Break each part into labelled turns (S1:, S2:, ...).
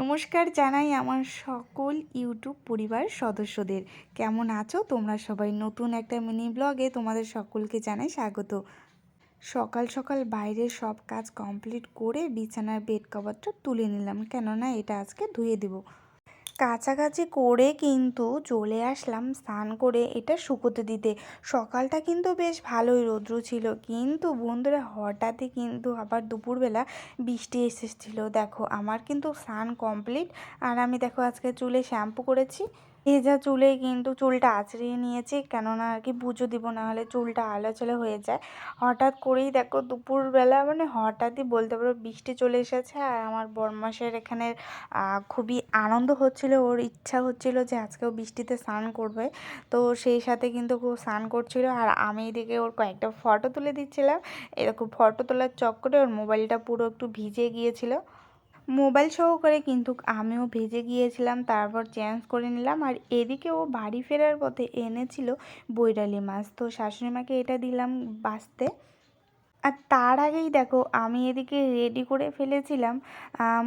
S1: নমস্কার জানাই আমার সকল ইউটিউব পরিবার সদস্যদের। কেমন আছো? তোমরা সবাই নতুন একটা মিনি ব্লগে তোমাদের সকলকে জানাই স্বাগত। সকাল সকাল বাইরের সব কাজ কমপ্লিট করে বিছানার বেড কভারটা তুলে নিলাম। কেননা এটা আজকে ধুয়ে দেবো। কাছাকাছি করে কিন্তু চলে আসলাম স্নান করে এটা শুকোতে দিতে। সকালটা কিন্তু বেশ ভালোই রৌদ্র ছিল। কিন্তু বন্ধুরা, হঠাৎই কিন্তু আবার দুপুরবেলা বৃষ্টি এসেছিল। দেখো, আমার কিন্তু স্নান কমপ্লিট আর আমি দেখো আজকে চুলে শ্যাম্পু করেছি। ভেজা চুলে কিন্তু চুলটা আঁচড়িয়ে নিয়েছি, কেননা আর কি পুজো দিব, না হলে চুলটা আলোচলে হয়ে যায়। হঠাৎ করেই দেখো দুপুরবেলা মানে হঠাৎই বলতে পারো বৃষ্টি চলে এসেছে, আর আমার বরমাসের এখানে খুবই আনন্দ হচ্ছিল। ওর ইচ্ছা হচ্ছিল যে আজকেও বৃষ্টিতে স্নান করবে। তো সেই সাথে কিন্তু খুব স্নান করছিল, আর আমি এদিকে ওর কয়েকটা ফটো তুলে দিচ্ছিলাম। এরকম ফটো তোলার চক্করে ওর মোবাইলটা পুরো একটু ভিজে গিয়েছিল। মোবাইল সহকারে কিন্তু আমিও ভেজে গিয়েছিলাম, তারপর চেঞ্জ করে নিলাম। আর এদিকে ও বাড়ি ফেরার পথে এনেছিল বৈরালি মাছ। তো শাশুড়ি মাকে এটা দিলাম বাঁচতে। আর তার আগেই দেখো, আমি এদিকে রেডি করে ফেলেছিলাম।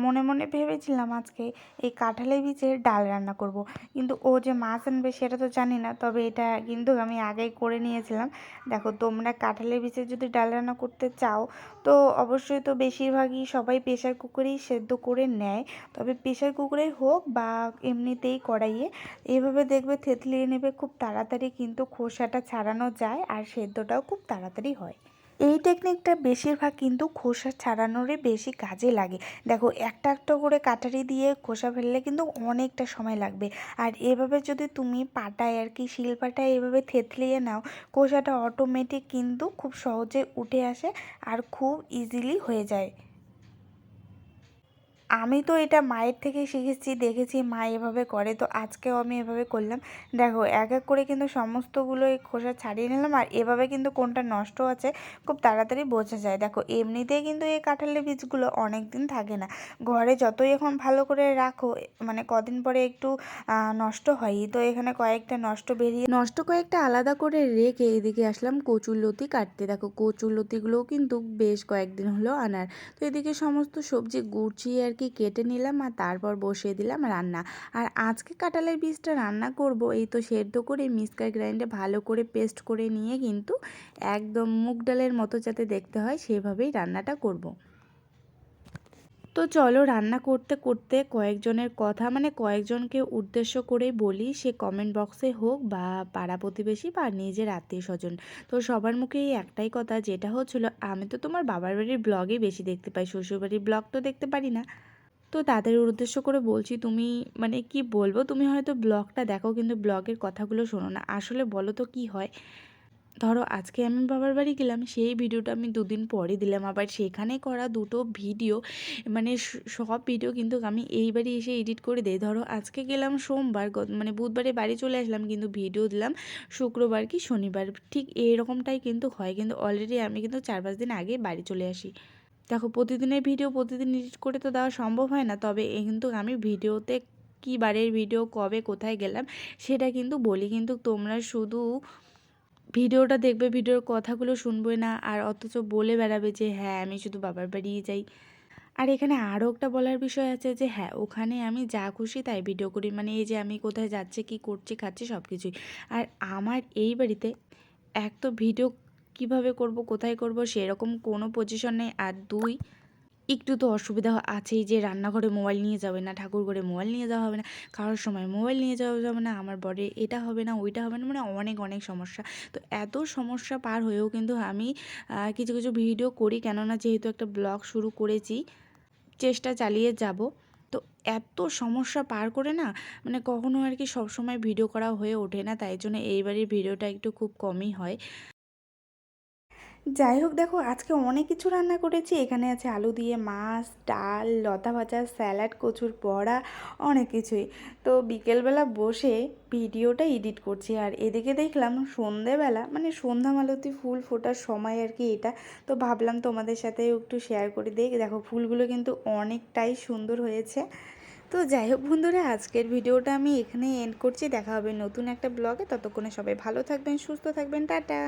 S1: মনে মনে ভেবেছিলাম আজকে এই কাঁঠালের বীজের ডাল রান্না করব। কিন্তু ও যে মাছ আনবে সেটা তো জানি না, তবে এটা কিন্তু আমি আগেই করে নিয়েছিলাম। দেখো, তোমরা কাঁঠালের বীজের যদি ডাল রান্না করতে চাও, তো অবশ্যই তো বেশিরভাগই সবাই প্রেশার কুকারেই সেদ্ধ করে নেয়। তবে প্রেশার কুকারেই হোক বা এমনিতেই কড়াইয়ে, এভাবে দেখবে থেতলিয়ে নেবে, খুব তাড়াতাড়ি কিন্তু খোসাটা ছাড়ানো যায় আর সেদ্ধটাও খুব তাড়াতাড়ি হয়। এই টেকনিকটা বেশিরভাগ কিন্তু খোসা ছাড়ানোরই বেশি কাজে লাগে। দেখো, একটা একটা করে কাটারি দিয়ে খোসা ফেললে কিন্তু অনেকটা সময় লাগবে। আর এভাবে যদি তুমি পাটায় আর কি, শিল পাটায় এভাবে থেতলিয়ে নাও, খোসাটা অটোমেটিক কিন্তু খুব সহজে উঠে আসে আর খুব ইজিলি হয়ে যায়। আমি তো এটা মায়ের থেকে শিখেছি, দেখেছি মা এভাবে করে, তো আজকেও আমি এভাবে করলাম। দেখো, এক এক করে কিন্তু সমস্তগুলো এই খোসা ছাড়িয়ে নিলাম আর এভাবে কিন্তু কোনটা নষ্ট আছে খুব তাড়াতাড়ি বোঝা যায়। দেখো, এমনিতেই কিন্তু এই কাঁঠালের বীজগুলো অনেক দিন থাকে না। ঘরে যতই এখন ভালো করে রাখো মানে কদিন পরে একটু নষ্ট হয়। তো এখানে কয়েকটা নষ্ট বেরিয়ে, নষ্ট কয়েকটা আলাদা করে রেখে এদিকে আসলাম কচুর লতি কাটতে। দেখো, কচুর লতিগুলোও কিন্তু বেশ কয়েকদিন হলো আনার। তো এদিকে সমস্ত সবজি গুছিয়ে আর কি কি কেটে নিলাম আর তারপর বসিয়ে দিলাম রান্না। আর আজকে কাঁঠালের বীজটা রান্না করব, এই তো সেদ্ধ করে মিক্সকার গ্রাইন্ডে ভালো করে পেস্ট করে নিয়ে কিন্তু একদম মুগ ডালের মতো যাতে দেখতে হয় সেভাবেই রান্নাটা করব। তো চলো রান্না করতে করতে কয়েকজনের কথা মানে কয়েকজনকে উদ্দেশ্য করে বলি, সে কমেন্ট বক্সে হোক বা পাড়া প্রতিবেশী বা নিজের আত্মীয় স্বজন তো সবার মুখে এই একটাই কথা, যেটা হচ্ছিল, আমি তো তোমার বাবার বাড়ির ব্লগেই বেশি দেখতে পাই, শ্বশুরবাড়ির ব্লগ তো দেখতে পারি না। তো তাদের উদ্দেশ্য করে বলছি, তুমি মানে কি বলব? তুমি হয়তো ব্লগটা দেখো, কিন্তু ব্লগের কথাগুলো শোনো না। আসলে বলো তো কী হয়? ধরো, আজকে আমি বাবার বাড়ি গেলাম, সেই ভিডিওটা আমি দুদিন পরে দিলাম। আবার সেখানে করা দুটো ভিডিও মানে সব ভিডিও কিন্তু আমি এই এইবারই এসে এডিট করে দিই। ধরো, আজকে গেলাম সোমবার মানে বুধবারে বাড়ি চলে আসলাম, কিন্তু ভিডিও দিলাম শুক্রবার কি শনিবার। ঠিক এরকমটাই কিন্তু হয়, কিন্তু অলরেডি আমি কিন্তু চার পাঁচ দিন আগে বাড়ি চলে আসি। দেখো, প্রতিদিনের ভিডিও প্রতিদিন এডিট করে তো দেওয়া সম্ভব হয় না। তবে কিন্তু আমি ভিডিওতে কী বারের ভিডিও কবে কোথায় গেলাম, সেটা কিন্তু বলি। কিন্তু তোমরা শুধু ভিডিওটা দেখবে, ভিডিওর কথাগুলো শুনবে না, আর অথচ বলে বেড়াবে যে হ্যাঁ আমি শুধু বাবার বাড়িয়ে যাই। আর এখানে আরও একটা বলার বিষয় আছে যে হ্যাঁ ওখানে আমি যা খুশি তাই ভিডিও করি। মানে এই যে, আমি কোথায় যাচ্ছে, কি করছি, খাচ্ছি সব কিছুই আর আমার এই বাড়িতে এক তো ভিডিও কীভাবে করব, কোথায় করব, সেরকম কোনো পজিশন নেই। আর দুই, একটু তো অসুবিধা আছেই যে রান্নাঘরে মোবাইল নিয়ে যাবে না ঠাকুর ঘরে মোবাইল নিয়ে যাওয়া হবে না খাওয়ার সময় মোবাইল নিয়ে যাওয়া যাবে না, আমার বরে এটা হবে না, ওইটা হবে না মানে অনেক অনেক সমস্যা। তো এত সমস্যা পার হয়েও কিন্তু আমি কিছু কিছু ভিডিও করি, কেননা যেহেতু একটা ব্লগ শুরু করেছি, চেষ্টা চালিয়ে যাব। তো এত সমস্যা পার করে না মানে কখনো আর কি সবসময় ভিডিও করা হয়ে ওঠে না, তাই জন্য এইবারের ভিডিওটা একটু খুব কমই হয়। যাই হোক, দেখো আজকে অনেক কিছু রান্না করেছি। এখানে আছে আলু দিয়ে মাছ, ডাল, লতা ভাজা, স্যালাড, কচুর বড়া, অনেক কিছুই। তো বিকেলবেলা বসে ভিডিওটা এডিট করছি আর এদিকে দেখলাম সন্ধেবেলা মানে সন্ধ্যা মালতি ফুল ফোটার সময় আর কি এটা। তো ভাবলাম তোমাদের সাথে একটু শেয়ার করে দিই। দেখো ফুলগুলো কিন্তু অনেকটাই সুন্দর হয়েছে। তো যাই হোক বন্ধুরা, আজকের ভিডিওটা আমি এখানে এন্ড করছি। দেখা হবে নতুন একটা ব্লগে ততক্ষণে সবাই ভালো থাকবেন, সুস্থ থাকবেন। টাটা!